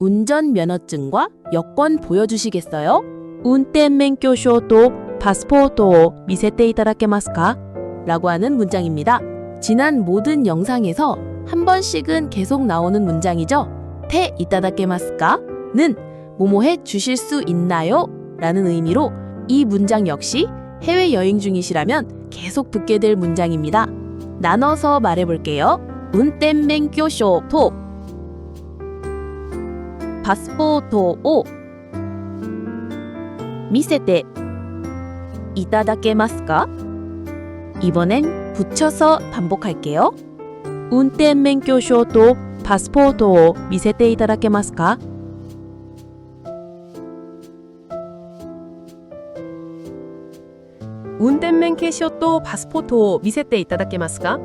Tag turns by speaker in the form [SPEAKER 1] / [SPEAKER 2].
[SPEAKER 1] 운전면허증과 여권 보여주시겠어요?
[SPEAKER 2] 運転免許証とパスポートを見せていただけますか
[SPEAKER 1] 라고 하는 문장입니다. 지난 모든 영상에서 한 번씩은 계속 나오는 문장이죠. 테 이따다케마스까? 는 뭐뭐해 주실 수 있나요? 라는 의미로 이 문장 역시 해외여행 중이시라면 계속 듣게 될 문장입니다. 나눠서 말해볼게요. 운전면허 도 파스포토 오 미세테 이따다케마스까? 이번엔 붙여서 반복할게요.
[SPEAKER 2] 運転免許証とパスポートを見せていただけますか
[SPEAKER 3] 運転免許証とパスポートを見せていただけますか